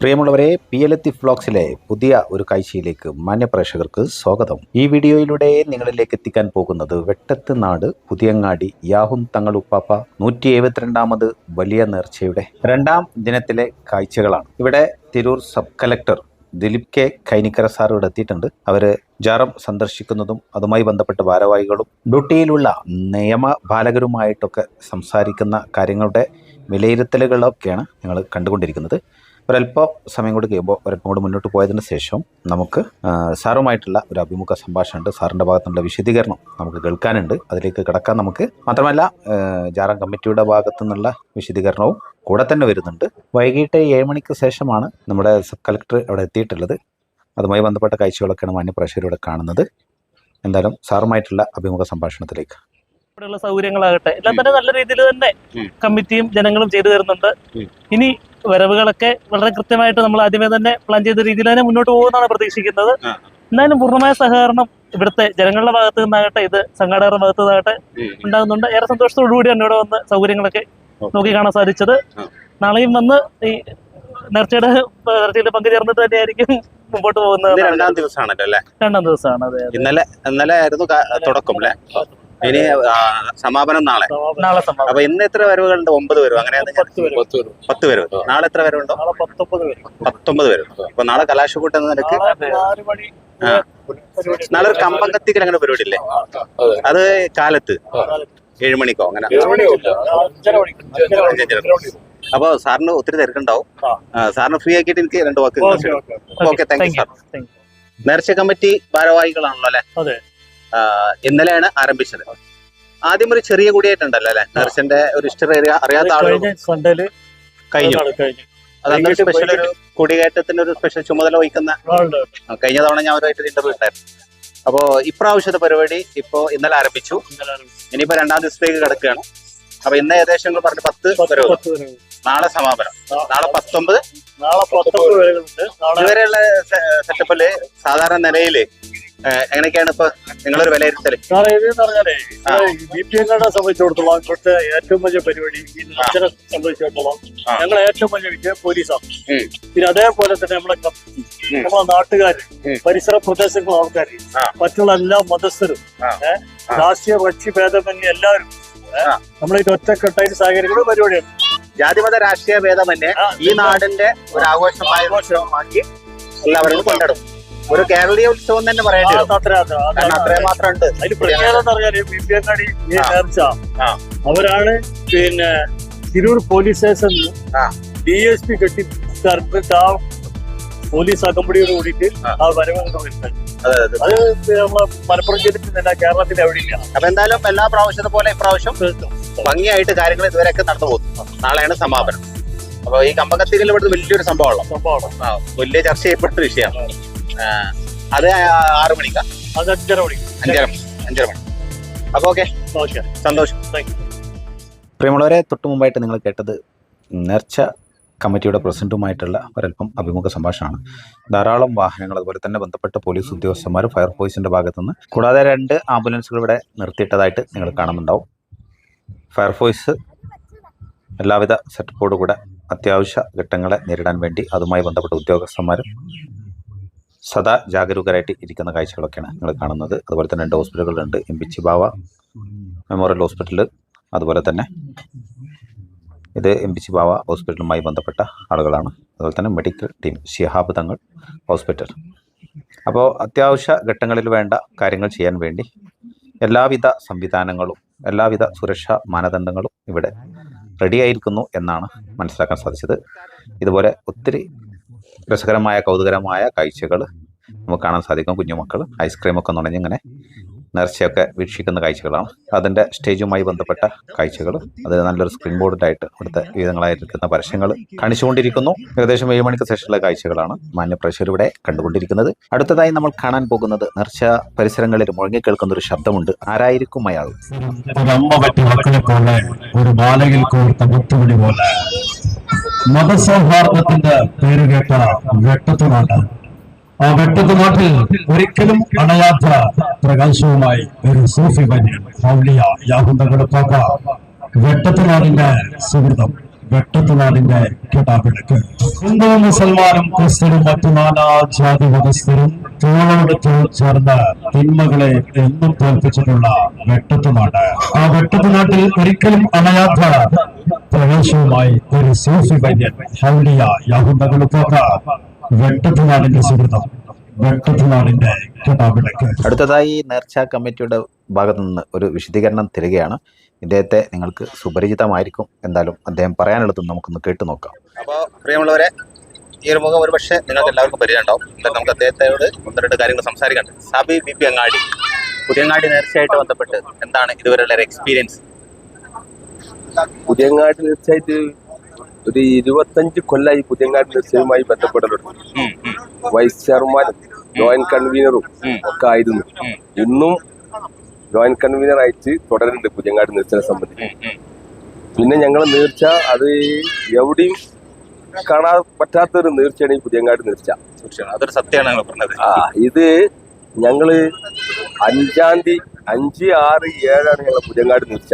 പ്രിയമുള്ളവരെ P L എത്തി ഫ്ലോക്സിലെ പുതിയ ഒരു കാഴ്ചയിലേക്ക് മാന്യപ്രേക്ഷകർക്ക് സ്വാഗതം. ഈ വീഡിയോയിലൂടെ നിങ്ങളിലേക്ക് എത്തിക്കാൻ പോകുന്നത് വെട്ടത്ത് നാട് പുതിയങ്ങാടി യാഹും തങ്ങളുപ്പാപ്പ നൂറ്റി എഴുപത്തിരണ്ടാമത് വലിയ നേർച്ചയുടെ രണ്ടാം ദിനത്തിലെ കാഴ്ചകളാണ്. ഇവിടെ Tirur sub collector Dileep K. Kainikkara sir ഇവിടെ എത്തിയിട്ടുണ്ട്. അവർ ജാറം സന്ദർശിക്കുന്നതും അതുമായി ബന്ധപ്പെട്ട ഭാരവാഹികളും ഡ്യൂട്ടിയിലുള്ള നിയമപാലകരുമായിട്ടൊക്കെ സംസാരിക്കുന്ന കാര്യങ്ങളുടെ വിലയിരുത്തലുകളൊക്കെയാണ് ഞങ്ങൾ കണ്ടുകൊണ്ടിരിക്കുന്നത്. ഒരല്പം സമയം കൂടി കഴിയുമ്പോൾ ഒരല്പം കൂടി മുന്നോട്ട് പോയതിന് ശേഷം നമുക്ക് സാറുമായിട്ടുള്ള ഒരു അഭിമുഖ സംഭാഷണം ഉണ്ട് സാറിന്റെ ഭാഗത്തുള്ള വിശദീകരണം നമുക്ക് കേൾക്കാനുണ്ട്. അതിലേക്ക് കിടക്കാൻ നമുക്ക് മാത്രമല്ല ജാറാം കമ്മിറ്റിയുടെ ഭാഗത്തു നിന്നുള്ള വിശദീകരണവും കൂടെ തന്നെ വരുന്നുണ്ട്. വൈകിട്ട് ഏഴ് മണിക്ക് ശേഷമാണ് നമ്മുടെ സബ് കളക്ടർ അവിടെ എത്തിയിട്ടുള്ളത്. അതുമായി ബന്ധപ്പെട്ട കാഴ്ചകളൊക്കെയാണ് മാന്യപ്രേക്ഷകർ കാണുന്നത്. എന്തായാലും സാറുമായിട്ടുള്ള അഭിമുഖ സംഭാഷണത്തിലേക്ക്. ഇവിടെയുള്ള സൗകര്യങ്ങളാകട്ടെ എല്ലാം തന്നെ നല്ല രീതിയിൽ തന്നെ കമ്മിറ്റിയും ജനങ്ങളും ചെയ്തു തരുന്നുണ്ട്. ഇനി വരവുകളൊക്കെ വളരെ കൃത്യമായിട്ട് നമ്മൾ ആദ്യമേ തന്നെ പ്ലാൻ ചെയ്ത രീതിയിൽ തന്നെ മുന്നോട്ട് പോകുമെന്നാണ് പ്രതീക്ഷിക്കുന്നത്. എന്തായാലും എന്നാലും പൂർണമായ സഹകരണം ഇവിടുത്തെ ജനങ്ങളുടെ ഭാഗത്തു നിന്നാകട്ടെ ഇത് സംഘാടകരുടെ ഭാഗത്തു നിന്നാകട്ടെ ഉണ്ടാകുന്നുണ്ട്. ഏറെ സന്തോഷത്തോടുകൂടി എന്നോട് ഇവിടെ വന്ന് സൗകര്യങ്ങളൊക്കെ. നോക്കി കാണാൻ സാധിച്ചത്. നാളെയും വന്ന് ഈ നേർച്ചയുടെ നേർച്ചയിൽ പങ്കുചേർന്നിട്ട് തന്നെയായിരിക്കും മുമ്പോട്ട് പോകുന്നത്. രണ്ടാം ദിവസമാണല്ലോ അല്ലെ? രണ്ടാം ദിവസമാണ് അതെ. ഇന്നലെ ഇന്നലെ ആയിരുന്നു തുടക്കം അല്ലെ? ഇനി ആ, സമാപനം നാളെ. നാളെ അപ്പൊ ഇന്ന് എത്ര വരവുകളുണ്ട്? ഒമ്പത് വരും അങ്ങനെയാണെങ്കിൽ പത്ത് വരും നാളെ എത്ര വരവുണ്ടോ? നാളെ പത്തൊമ്പത് വരും അപ്പൊ നാളെ കലാശക്കൂട്ടം എന്ന നിരക്ക് നാളെ ഒരു കമ്പം കത്തിക്കൽ അങ്ങനെ പരിപാടി ഇല്ലേ അത്. കാലത്ത്. ഏഴുമണിക്കോ അങ്ങനെ? അപ്പൊ സാറിന് ഒത്തിരി തിരക്കുണ്ടാവും. സാറിന് ഫ്രീ ആക്കിയിട്ട് എനിക്ക് രണ്ട് വാക്ക് ഓക്കെ, താങ്ക് യു സാർ. നേർച്ച കമ്മിറ്റി ഭാരവാഹികളാണല്ലോ അല്ലെ. ഇന്നലെയാണ് ആരംഭിച്ചത്. ആദ്യം ഒരു ചെറിയ കുടിയായിട്ടുണ്ടല്ലോ അല്ലെ? നെർസിന്റെ ഒരു ഹിസ്റ്ററി അറിയാത്ത ആളുകൾ കഴിഞ്ഞ അതന്നൊരു സ്പെഷ്യൽ ഒരു കുടികയറ്റത്തിന്റെ ഒരു സ്പെഷ്യൽ ചുമതല വഹിക്കുന്ന. കഴിഞ്ഞ തവണ ഞാൻ അവരുമായിട്ട് ഇന്റർവ്യൂ ഉണ്ടായിരുന്നു. അപ്പോ ഇപ്രാവശ്യത്തെ പരിപാടി ഇപ്പോ ഇന്നലെ ആരംഭിച്ചു. ഇനിയിപ്പോ രണ്ടാം ദിവസത്തേക്ക് കിടക്കുകയാണ്. അപ്പൊ ഇന്ന് ഏകദേശം നിങ്ങൾ പറഞ്ഞ പത്ത് വരവ്. നാളെ സമാപനം. നാളെ പത്തൊമ്പത് ഇതുവരെയുള്ള സെറ്റപ്പിൽ സാധാരണ നിലയിൽ എങ്ങനെയൊക്കെയാണ് ഇപ്പൊ നിങ്ങളൊരു വിലയിരുത്തൽ? എന്ന് പറഞ്ഞാലേ ബി പി എങ്ങളുടെ സംബന്ധിച്ചിടത്തോളം ഇവിടുത്തെ ഏറ്റവും വലിയ പരിപാടി ഈ അച്ഛനെ സംബന്ധിച്ചിടത്തോളം ഞങ്ങൾ ഞങ്ങളെ ഏറ്റവും വലിയ വിജയം പോലീസാണ്. പിന്നെ അതേപോലെ തന്നെ നമ്മളെ. നമ്മളെ നാട്ടുകാര് ഉം. പരിസര പ്രദേശങ്ങളിലെ ആൾക്കാർ. മറ്റുള്ള എല്ലാ മതസ്ഥരും. രാഷ്ട്രീയ കക്ഷി ഭേദമന്യേ എല്ലാവരും. നമ്മളെ ഒറ്റക്കെട്ടായിട്ട് സഹകരിക്കുന്ന പരിപാടിയാണ്. ജാതിമത രാഷ്ട്രീയ ഭേദമന്യേ ഈ നാടിന്റെ ഒരു ആഘോഷമായ ആഘോഷമാക്കി എല്ലാവരും കൊണ്ടിടും. ഒരു കേരളീയ ഉത്സവം തന്നെ പറയേണ്ടി വരും. കാരണം അത്രയും മാത്രം ഉണ്ട് അതിന് പ്രത്യേകത. നേർച്ച. അവരാണ് പിന്നെ തിരൂർ പോലീസ് സ്റ്റേഷനിൽ. ഡി എസ് പി കെട്ടി ആ പോലീസ് അകമ്പടിയോട് കൂടിയിട്ട് ആ. വരവ് വരുന്നത്. അതെ, നമ്മളെ മലപ്പുറം ജില്ലത്തിൽ തന്നെ കേരളത്തിൽ എവിടെയില്ല. അപ്പൊ എന്തായാലും എല്ലാ പ്രാവശ്യത്തെ പോലെ ഇപ്രാവശ്യം ഭംഗിയായിട്ട് കാര്യങ്ങൾ ഇതുവരെയൊക്കെ നടന്നു പോകുന്നു നാളെയാണ് സമാപനം. അപ്പൊ ഈ കമ്പകത്തിരിൽ ഇവിടുത്തെ വലിയൊരു സംഭവമാണ്? വലിയ ചർച്ച ചെയ്യപ്പെട്ട വിഷയമാണ്. അത് ആറു മണിക്കാ. അത് അഞ്ചര മണിക്ക് അഞ്ചര മണി അഞ്ചര മണി. അപ്പൊ ഓക്കെ. ഓക്കെ. സന്തോഷം. പ്രിയമുള്ളവരെ തൊട്ടു മുമ്പായിട്ട് നിങ്ങൾ കേട്ടത് നേർച്ച കമ്മിറ്റിയുടെ പ്രസിഡന്റുമായിട്ടുള്ള ഒരല്പം അഭിമുഖ സംഭാഷണമാണ്. ധാരാളം വാഹനങ്ങൾ അതുപോലെ തന്നെ ബന്ധപ്പെട്ട പോലീസ് ഉദ്യോഗസ്ഥന്മാർ ഫയർഫോഴ്സിന്റെ ഭാഗത്തുനിന്ന് കൂടാതെ രണ്ട് ആംബുലൻസുകൾ ഇവിടെ നിർത്തിയിട്ടതായിട്ട് നിങ്ങൾ കാണുന്നുണ്ടാവും. ഫയർഫോഴ്സ് എല്ലാവിധ സെറ്റപ്പോടുകൂടെ അത്യാവശ്യ ഘട്ടങ്ങളെ നേരിടാൻ വേണ്ടി അതുമായി ബന്ധപ്പെട്ട ഉദ്യോഗസ്ഥന്മാർ സദാ ജാഗരൂകരായിട്ട് ഇരിക്കുന്ന കാഴ്ചകളൊക്കെയാണ് നിങ്ങൾ കാണുന്നത്. അതുപോലെ തന്നെ രണ്ട് ഹോസ്പിറ്റലുകളുണ്ട്. എം പി ചിബാവ മെമ്മോറിയൽ ഹോസ്പിറ്റൽ അതുപോലെ തന്നെ ഇത് എം പി ബാവ ഹോസ്പിറ്റലുമായി ബന്ധപ്പെട്ട ആളുകളാണ്. അതുപോലെ തന്നെ medical team Shihab Thangal hospital. അപ്പോൾ അത്യാവശ്യ ഘട്ടങ്ങളിൽ വേണ്ട കാര്യങ്ങൾ ചെയ്യാൻ വേണ്ടി എല്ലാവിധ സംവിധാനങ്ങളും എല്ലാവിധ സുരക്ഷാ മാനദണ്ഡങ്ങളും ഇവിടെ റെഡിയായിരിക്കുന്നു എന്നാണ് മനസ്സിലാക്കാൻ സാധിച്ചത്. ഇതുപോലെ ഒത്തിരി രസകരമായ കൗതുകരമായ കാഴ്ചകൾ നമുക്ക് കാണാൻ സാധിക്കും. കുഞ്ഞുമക്കൾ ഐസ്ക്രീമൊക്കെ നുണഞ്ഞിങ്ങനെ നേർച്ചയൊക്കെ വീക്ഷിക്കുന്ന കാഴ്ചകളാണ്. അതിന്റെ സ്റ്റേജുമായി ബന്ധപ്പെട്ട കാഴ്ചകൾ അത് നല്ലൊരു സ്ക്രീൻ ബോർഡിലായിട്ട് ഇവിടുത്തെ വിവിധങ്ങളായിരിക്കുന്ന പരസ്യങ്ങൾ കാണിച്ചുകൊണ്ടിരിക്കുന്നു. ഏകദേശം ഏഴ് മണിക്ക് ശേഷമുള്ള കാഴ്ചകളാണ് മാന്യപ്രേക്ഷകർ ഇവിടെ കണ്ടുകൊണ്ടിരിക്കുന്നത്. അടുത്തതായി നമ്മൾ കാണാൻ പോകുന്നത് നേർച്ച പരിസരങ്ങളിൽ മുഴങ്ങിക്കേൾക്കുന്ന ഒരു ശബ്ദമുണ്ട്. ആരായിരിക്കും അയാൾ? ഒരു കോർത്ത പോലെ. മതസൗഹാർദ്ദത്തിന്റെ പേര് കേട്ട വെട്ടത്തുനാട് ആ വെട്ടത്ത് നാട്ടിൽ ഒരിക്കലും അണയാത്ത പ്രകാശവുമായി ഒരു സൂഫി ബന്യൻ ഹൗലിയ യാഹുന്തകളുടെ പാപ്പ വെട്ടത്തുനാടിന്റെ സുഹൃതം വെട്ടത്തുനാടിന്റെ കിടാവിളക്ക് ഹിന്ദു മുസൽമാനും ക്രിസ്ത്യനും മറ്റു നാനാ ജാതി മതസ്ഥരും തോളോട് തോൾ ചേർന്ന് തിന്മകളെ എന്നും തോൽപ്പിച്ചിട്ടുള്ള വെട്ടത്തുനാട്. ആ വെട്ടത്തുനാട്ടിൽ ഒരിക്കലും അണയാത്ത പ്രവേശവുമായി ഒരു സൂഫി വന്യൻ ഹൗലിയ യാഹുദകളുപ്പോക്ക വെട്ടത്തുനാടിന്റെ സുഹൃതം വെട്ടത്തുനാടിന്റെ കിടാവിളക്ക് അടുത്തതായി നേർച്ച കമ്മിറ്റിയുടെ ഭാഗത്തു നിന്ന് ഒരു വിശദീകരണം തരികയാണ്. ഇദ്ദേഹത്തെ നിങ്ങൾക്ക് സുപരിചിതമായിരിക്കും എന്തായാലും അദ്ദേഹം പറയാനുള്ളത് നമുക്കൊന്ന് കേട്ടു നോക്കാം. അപ്പോൾ പ്രിയമുള്ളവരെ ഈ ഒരു മുഖം ഒരുപക്ഷെ നിങ്ങൾക്ക് എല്ലാവർക്കും പരിചയം ഉണ്ടാവും എന്തായാലും നമുക്ക് അദ്ദേഹത്തോട് ഒന്ന് രണ്ട് കാര്യങ്ങൾ സംസാരിക്കണ്ട്. സാബി ബി പി അങ്ങാടി. പുതിയങ്ങാടി നേർച്ചയായിട്ട് ബന്ധപ്പെട്ട് എന്താണ് ഇതുവരെയുള്ള എക്സ്പീരിയൻസ് പുതിയങ്ങാടി തീർച്ചയായിട്ട് ഒരു ഇരുപത്തഞ്ച് കൊല്ലായി പുതിയങ്ങാട് തീർച്ചയുമായി ബന്ധപ്പെടലുണ്ട്. വൈസ് ചെയർമാനും ജോയിന്റ് കൺവീനറും ഒക്കെ ആയിരുന്നു. ഇന്നും ജോയിന്റ് കൺവീനർ ആയിട്ട് തുടരുന്നുണ്ട് പുതിയങ്ങാട് നീർച്ചനെ സംബന്ധിച്ച്. പിന്നെ ഞങ്ങൾ നീർച്ച അത് എവിടെയും കാണാൻ പറ്റാത്തൊരു നീർച്ചയാണ് ഈ പുതിയങ്ങാട് നീർച്ച. അതൊരു സത്യമാണ് പറഞ്ഞത്. ആ ഇത് ഞങ്ങൾ അഞ്ചാം തീയതി അഞ്ച് ആറ് ഏഴാണ് ഞങ്ങൾ പുതിയങ്ങാട് നിൽച്ച.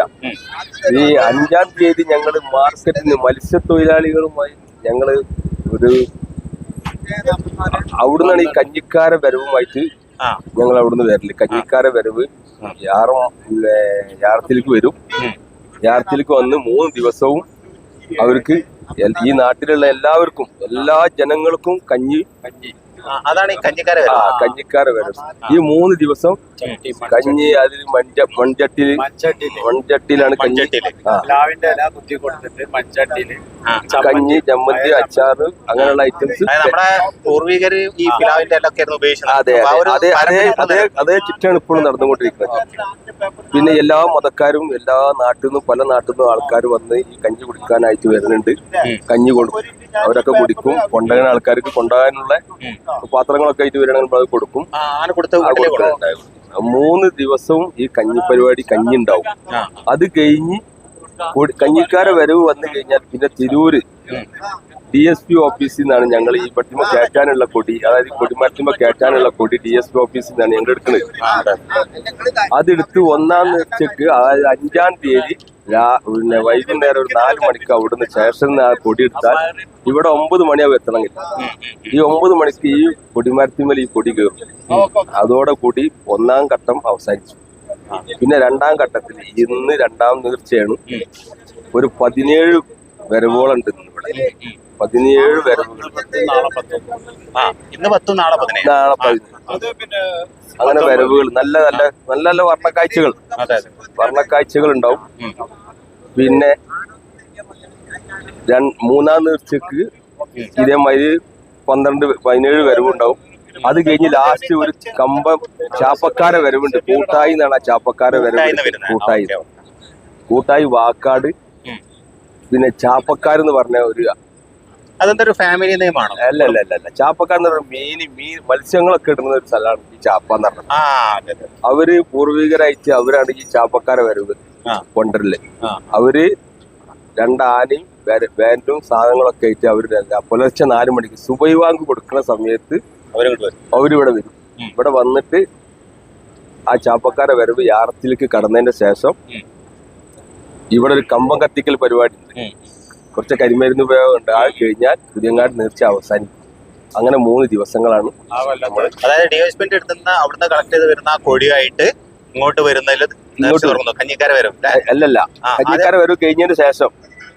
ഈ അഞ്ചാം തീയതി ഞങ്ങൾ മാർക്കറ്റിന് മത്സ്യത്തൊഴിലാളികളുമായി ഞങ്ങൾ ഒരു അവിടുന്നാണ് ഈ കഞ്ഞിക്കാര വരവുമായിട്ട് ഞങ്ങൾ അവിടുന്ന് വരൽ. കഞ്ഞിക്കാര വരവ് യാറും യാറത്തിലേക്ക് വരും. യാറത്തിലേക്ക് വന്ന് മൂന്ന് ദിവസവും അവർക്ക് ഈ നാട്ടിലുള്ള എല്ലാവർക്കും എല്ലാ ജനങ്ങൾക്കും കഞ്ഞി കഞ്ഞി. അതാണ് ഈ കഞ്ഞിക്കാര ആ കഞ്ഞിക്കാര വരും ഈ മൂന്ന് ദിവസം കഞ്ഞി അതിൽ മൺച മൺചട്ടിയിൽ മൺചട്ടിയിലാണ് കഞ്ഞി. പ്ലാവിന്റെ ഇല കുത്തി കൊടുത്തിട്ട് മൺചട്ടിയിൽ കഞ്ഞി ചമ്മന്തി അച്ചാറ് അങ്ങനെയുള്ള ഐറ്റംസ് നമ്മുടെ പൂർവികര് ഈ പിലാവിന്റെ ആയിരുന്നു ഉപയോഗിച്ചത്. അതെ അതെ. അതെ അതേ അതേ ചിട്ടാണ് ഇപ്പോഴും നടന്നുകൊണ്ടിരിക്കുന്നത്. പിന്നെ എല്ലാ മതക്കാരും എല്ലാ നാട്ടിൽ നിന്നും പല നാട്ടിൽ നിന്നും ആൾക്കാർ വന്ന് ഈ കഞ്ഞി കുടിക്കാനായിട്ട് വരുന്നുണ്ട്. കഞ്ഞി കൊടുക്കും. അവരൊക്കെ കുടിക്കും കൊണ്ടുവരുന്ന ആൾക്കാർക്ക് കൊണ്ടുപോകാനുള്ള പാത്രങ്ങളൊക്കെ ആയിട്ട് വരണമെങ്കിൽ അത് കൊടുക്കും. മൂന്ന് ദിവസവും ഈ കഞ്ഞി പരിപാടി കഞ്ഞി ഉണ്ടാവും അത് കഴിഞ്ഞ് കഞ്ഞിക്കാരെ വരവ് വന്നു കഴിഞ്ഞാൽ പിന്നെ തിരൂര് ഡി എസ് പി ഓഫീസിൽ നിന്നാണ് ഞങ്ങൾ ഈ പട്ടിമ കയറ്റാനുള്ള കൊടി അതായത് കൊടിമരത്തിമ കയറ്റാനുള്ള കൊടി ഡി എസ് പി ഓഫീസിൽ നിന്നാണ് ഞങ്ങൾ എടുക്കുന്നത് അതെടുത്ത് ഒന്നാം ഉച്ചയ്ക്ക് അതായത് അഞ്ചാം തീയതി പിന്നെ വൈകുന്നേരം ഒരു നാല് മണിക്ക് അവിടുന്ന് സ്റ്റേഷനിൽ നിന്ന് ആ പൊടി എടുത്താൽ ഇവിടെ ഒമ്പത് മണിയാവും എത്തണമെങ്കിൽ. ഈ ഒമ്പത് മണിക്ക് ഈ പൊടിമരത്തിന്മേൽ ഈ പൊടി കയറും. അതോടെ കൂടി ഒന്നാം ഘട്ടം അവസാനിച്ചു. പിന്നെ രണ്ടാം ഘട്ടത്തിൽ ഇന്ന് രണ്ടാം നീർച്ചയാണ് ഒരു പതിനേഴ് വരവോളം ഉണ്ട് ഇവിടെ. പതിനേഴ് വരവുകൾ ആ ഇന്ന് പത്തും നാളെ പതിനേഴ് നാളെ പതിനേഴ് അത് പിന്നെ അങ്ങനെ വരവുകൾ നല്ല നല്ല നല്ല നല്ല വർണക്കാഴ്ചകൾ. വർണക്കാഴ്ചകൾ ഉണ്ടാവും. പിന്നെ മൂന്നാം നേർച്ചക്ക് ഇതേമാതിരി പന്ത്രണ്ട് പതിനേഴ് വരവുണ്ടാവും. അത് കഴിഞ്ഞ് ലാസ്റ്റ് ഒരു കമ്പം ചാപ്പക്കാരെ വരവുണ്ട്. കൂട്ടായി എന്നാണ് ആ ചാപ്പക്കാരെ വരവ് കൂട്ടായി. കൂട്ടായി വാക്കാട്. പിന്നെ ചാപ്പക്കാരെന്ന് പറഞ്ഞ ഒരു അതെന്തൊരു ഫാമിലി നെയിമാണോ അല്ല അല്ല അല്ല അല്ല ചാപ്പക്ക എന്ന് പറഞ്ഞ മീൻ മീൻ മത്സ്യങ്ങളൊക്കെ ഇടുന്ന ഒരു സ്ഥലമാണ് ഈ ചാപ്പ എന്ന് പറഞ്ഞത് ആ അതെ അതെ അവർ പൂർവികരായിട്ട് അവരാണ് ഈ ചാപ്പക്കാരെ വരവ് ആ. കൊണ്ടരൽ ആ. അവർ രണ്ടാനയും ബാൻഡും സാധനങ്ങളൊക്കെ ആയിട്ട് അവർ പുലർച്ചെ നാല് മണിക്ക് സുബൈവാങ്ക് കൊടുക്കുന്ന സമയത്ത് വരും അവരിവിടെ വരും ഉം. ഇവിടെ വന്നിട്ട് ആ ചാപ്പക്കാരെ വരവ് യാറത്തിലേക്ക് കടന്നതിന്റെ ശേഷം ഉം. ഇവിടെ ഒരു കമ്പം കത്തിക്കൽ പരിപാടി ഉണ്ട് ഉം. കുറച്ച് കരിമരുന്ന് ഉപയോഗം ഉണ്ട്. ആ കഴിഞ്ഞാൽ പുതിയങ്ങാട് നേർച്ച അവസാനിക്കും. അങ്ങനെ മൂന്ന് ദിവസങ്ങളാണ് അതായത് ഡിവൈസ്മെന്റ് എടുത്തുന്ന അവിടുന്ന് കളക്ട് ചെയ്ത് വരുന്ന ആ കൊടിയായിട്ട് ഇങ്ങോട്ട് വരുന്നതിൽ കഞ്ഞിക്കാര വരും അല്ലല്ല. കഞ്ഞിക്കാര വരവ് കഴിഞ്ഞതിന് ശേഷം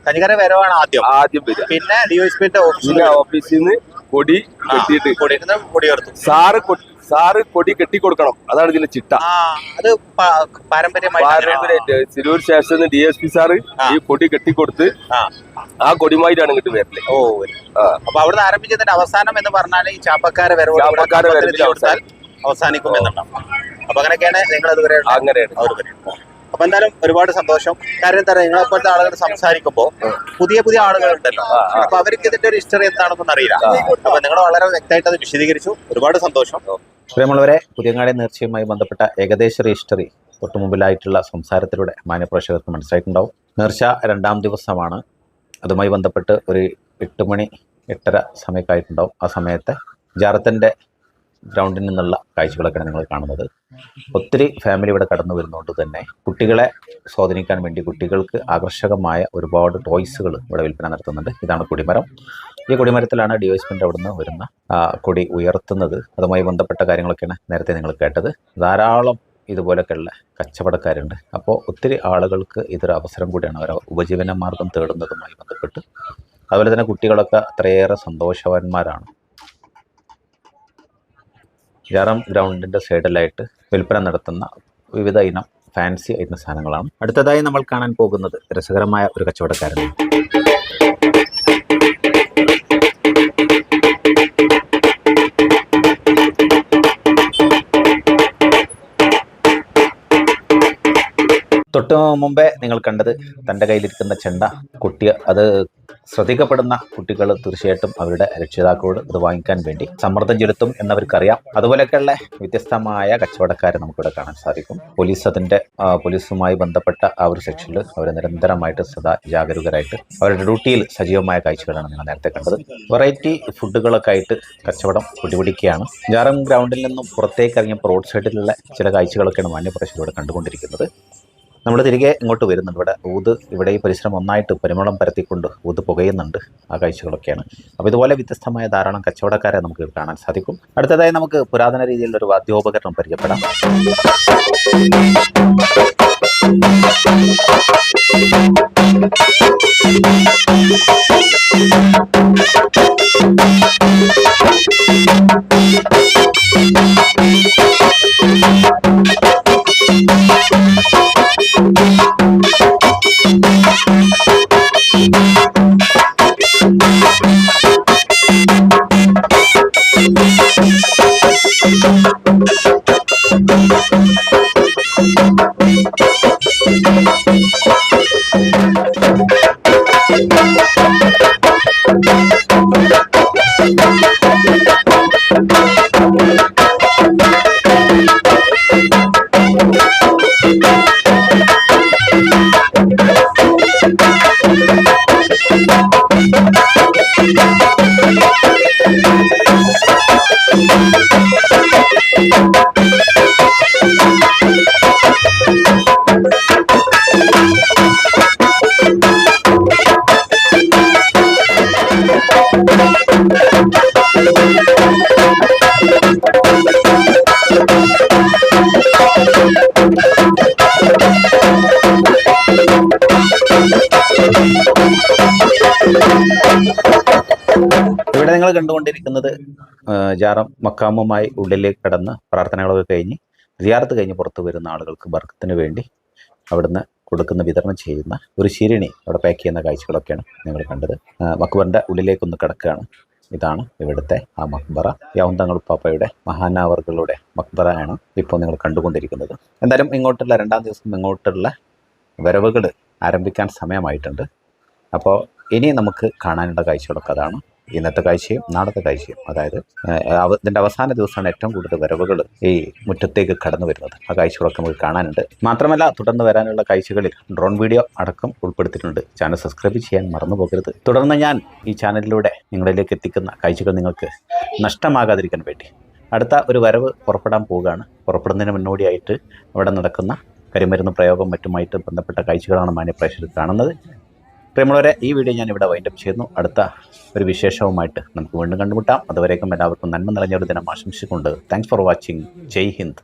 കഞ്ഞിക്കാര വരവാണ് ആദ്യം. ആദ്യം വരിക. പിന്നെ ഡിവൈസ്മെന്റ് ഓഫീസിൽ നിന്ന് കൊടി കെട്ടിയിട്ട് കൊടി ഉയർത്തും സാറ് സാറ് കൊടി കെട്ടിക്കൊടുക്കണം. അതാണ് ഇതിന്റെ ചിട്ട. അത് പാരമ്പര്യമായിട്ട് തിരൂർ സ്റ്റേഷനിൽ ഡി എസ് പി സാറ് ഈ കൊടി കെട്ടിക്കൊടുത്ത് ആ. കൊടിമായിട്ടാണ് ഇങ്ങോട്ട് വരൽ. ഓ. അപ്പൊ അവിടെ ആരംഭിച്ചതിന്റെ അവസാനം എന്ന് പറഞ്ഞാൽ ഈ ചാപ്പക്കാരെ വരവ് ചാപ്പക്കാരെ വരവിൽ അവസാനിക്കും എന്നുണ്ടാവും അപ്പൊ അങ്ങനെയൊക്കെയാണ് നിങ്ങൾ അതുവരെ അങ്ങനെയാണ്. അവർ വരും അപ്പൊ എന്തായാലും ഒരുപാട് സന്തോഷം. കാര്യം എന്താ പറയുക നിങ്ങളെപ്പോലത്തെ ആളുകൾ സംസാരിക്കുമ്പോ പുതിയ പുതിയ ആളുകളുണ്ടല്ലോ. അപ്പൊ അവർക്ക് ഇതിന്റെ ഒരു ഹിസ്റ്ററി എന്താണെന്നൊന്നും അറിയില്ല. അപ്പൊ നിങ്ങൾ വളരെ വ്യക്തമായിട്ട് അത് വിശദീകരിച്ചു. ഒരുപാട് സന്തോഷം. പ്രിയമുള്ളവരെ പുതിയങ്ങാടി നേർച്ചയുമായി ബന്ധപ്പെട്ട ഏകദേശ ഹിസ്റ്ററി തൊട്ടു മുമ്പിലായിട്ടുള്ള സംസാരത്തിലൂടെ മാന്യപ്രേക്ഷകർക്ക് മനസ്സിലായിട്ടുണ്ടാവും. നേർച്ച രണ്ടാം ദിവസമാണ്. അതുമായി ബന്ധപ്പെട്ട് ഒരു എട്ട് മണി എട്ടര സമയമൊക്കെ ആയിട്ടുണ്ടാവും. ആ സമയത്ത് ജാറത്തിന്റെ ഗ്രൗണ്ടിൽ നിന്നുള്ള കാഴ്ചകളൊക്കെയാണ് നിങ്ങൾ കാണുന്നത്. ഒത്തിരി ഫാമിലി ഇവിടെ കടന്നു വരുന്നതുകൊണ്ട് തന്നെ കുട്ടികളെ സ്വാധീനിക്കാൻ വേണ്ടി കുട്ടികൾക്ക് ആകർഷകമായ ഒരുപാട് ടോയ്സുകൾ ഇവിടെ വിൽപ്പന നടത്തുന്നുണ്ട്. ഇതാണ് കൊടിമരം. ഈ കൊടിമരത്തിലാണ് ഡിവൈസ്മെന്റ് അവിടുന്ന് വരുന്ന കൊടി ഉയർത്തുന്നത്. അതുമായി ബന്ധപ്പെട്ട കാര്യങ്ങളൊക്കെയാണ് നേരത്തെ നിങ്ങൾ കേട്ടത്. ധാരാളം ഇതുപോലൊക്കെയുള്ള കച്ചവടക്കാരുണ്ട്. അപ്പോൾ ഒത്തിരി ആളുകൾക്ക് ഇതൊരു അവസരം കൂടിയാണ് അവർ ഉപജീവന മാർഗം തേടുന്നതുമായി ബന്ധപ്പെട്ട്. അതുപോലെ തന്നെ കുട്ടികളൊക്കെ അത്രയേറെ സന്തോഷവാന്മാരാണ്. ജാറം ഗ്രൗണ്ടിന്റെ സൈഡിലായിട്ട് വിൽപ്പന നടത്തുന്ന വിവിധ ഇനം ഫാൻസി ആയിരുന്ന സാധനങ്ങളാണ്. അടുത്തതായി നമ്മൾ കാണാൻ പോകുന്നത് രസകരമായ ഒരു കച്ചവടക്കാരനാണ്. തൊട്ട് മുമ്പേ നിങ്ങൾ കണ്ടത് തന്റെ കയ്യിലിരിക്കുന്ന ചെണ്ട കുട്ടിയെ അത് ശ്രദ്ധിക്കപ്പെടുന്ന കുട്ടികൾ തീർച്ചയായിട്ടും അവരുടെ രക്ഷിതാക്കളോട് ഇത് വാങ്ങിക്കാൻ വേണ്ടി സമ്മർദ്ദം ചെലുത്തും എന്നവർക്കറിയാം. അതുപോലെയൊക്കെയുള്ള വ്യത്യസ്തമായ കച്ചവടക്കാരെ നമുക്കിവിടെ കാണാൻ സാധിക്കും. പോലീസ് അതിന്റെ പോലീസുമായി ബന്ധപ്പെട്ട ആ ഒരു സെക്ഷനിൽ അവർ നിരന്തരമായിട്ട് സദാ ജാഗരൂകരായിട്ട് അവരുടെ ഡ്യൂട്ടിയിൽ സജീവമായ കാഴ്ചകളാണ് നിങ്ങൾ നേരത്തെ കണ്ടത്. വെറൈറ്റി ഫുഡുകളൊക്കെ ആയിട്ട് കച്ചവടം പിടിപിടിക്കുകയാണ്. ജാറം ഗ്രൗണ്ടിൽ നിന്നും പുറത്തേക്ക് ഇറങ്ങിയപ്പോൾ റോഡ് സൈഡിലുള്ള ചില കാഴ്ചകളൊക്കെയാണ് മാന്യപ്രദേശത്തിലൂടെ കണ്ടുകൊണ്ടിരിക്കുന്നത്. നമ്മൾ തിരികെ ഇങ്ങോട്ട് വരുന്നുണ്ട്. ഇവിടെ ഊത് ഇവിടെ ഈ പരിസരം ഒന്നായിട്ട് പരിമളം പരത്തിക്കൊണ്ട് ഊത് പുകയുന്നുണ്ട്. ആ കാഴ്ചകളൊക്കെയാണ് അപ്പോൾ ഇതുപോലെ വ്യത്യസ്തമായ ധാരാളം കച്ചവടക്കാരെ നമുക്ക് കാണാൻ സാധിക്കും. അടുത്തതായി നമുക്ക് പുരാതന രീതിയിലുള്ള ഒരു വാദ്യോപകരണം പരിചയപ്പെടാം. ഇവിടെ നിങ്ങൾ കണ്ടുകൊണ്ടിരിക്കുന്നത് ജാറം മക്കാമുമായി ഉള്ളിലേക്ക് കടന്ന് പ്രാർത്ഥനകളൊക്കെ കഴിഞ്ഞ് സിയാറത്ത് കഴിഞ്ഞ് പുറത്ത് വരുന്ന ആളുകൾക്ക് ബർക്കത്തിന് വേണ്ടി അവിടുന്ന് കൊടുക്കുന്ന വിതരണം ചെയ്യുന്ന ഒരു ശിരിണി അവിടെ പാക്ക് ചെയ്യുന്ന കാഴ്ചകളൊക്കെയാണ് നിങ്ങൾ കണ്ടത്. മക്ബറിന്റെ ഉള്ളിലേക്കൊന്ന് കിടക്കുകയാണ്. ഇതാണ് ഇവിടുത്തെ ആ മക്ബറ. യൗന്തങ്ങൾ പാപ്പയുടെ മഹാനാവർകളുടെ മക്ബറയാണ് ഇപ്പോൾ നിങ്ങൾ കണ്ടുകൊണ്ടിരിക്കുന്നത്. എന്തായാലും ഇങ്ങോട്ടുള്ള രണ്ടാം ദിവസം ഇങ്ങോട്ടുള്ള വരവുകൾ ആരംഭിക്കാൻ സമയമായിട്ടുണ്ട്. അപ്പോൾ ഇനി നമുക്ക് കാണാനുള്ള കാഴ്ചകളൊക്കെ അതാണ്. ഇന്നത്തെ കാഴ്ചയും നാളത്തെ കാഴ്ചയും. അതായത് ഇതിന്റെ അവസാന ദിവസമാണ് ഏറ്റവും കൂടുതൽ വരവുകൾ ഈ മുറ്റത്തേക്ക് കടന്നു വരുന്നത്. ആ കാഴ്ചകളൊക്കെ നമുക്ക് കാണാനുണ്ട്. മാത്രമല്ല തുടർന്ന് വരാനുള്ള കാഴ്ചകളിൽ ഡ്രോൺ വീഡിയോ അടക്കം ഉൾപ്പെടുത്തിയിട്ടുണ്ട്. ചാനൽ സബ്സ്ക്രൈബ് ചെയ്യാൻ മറന്നു പോകരുത്. തുടർന്ന് ഞാൻ ഈ ചാനലിലൂടെ നിങ്ങളിലേക്ക് എത്തിക്കുന്ന കാഴ്ചകൾ നിങ്ങൾക്ക് നഷ്ടമാകാതിരിക്കാൻ വേണ്ടി. അടുത്ത ഒരു വരവ് പുറപ്പെടാൻ പോവുകയാണ്. പുറപ്പെടുന്നതിന് മുന്നോടിയായിട്ട് അവിടെ നടക്കുന്ന കരിമരുന്ന് പ്രയോഗം മറ്റുമായിട്ട് ബന്ധപ്പെട്ട കാഴ്ചകളാണ് മാന്യപ്രേക്ഷകർ കാണുന്നത്. പ്രിയമുള്ളവരെ ഈ വീഡിയോ ഞാൻ ഇവിടെ വൈൻഡപ്പ് ചെയ്യുന്നു. അടുത്ത ഒരു വിശേഷവുമായിട്ട് നമുക്ക് വീണ്ടും കണ്ടുമുട്ടാം. അതുവരേക്കും എല്ലാവർക്കും നന്മ നിറഞ്ഞ ഒരു ദിനം ആശംസിച്ചുകൊണ്ട് thanks for watching Jai Hind.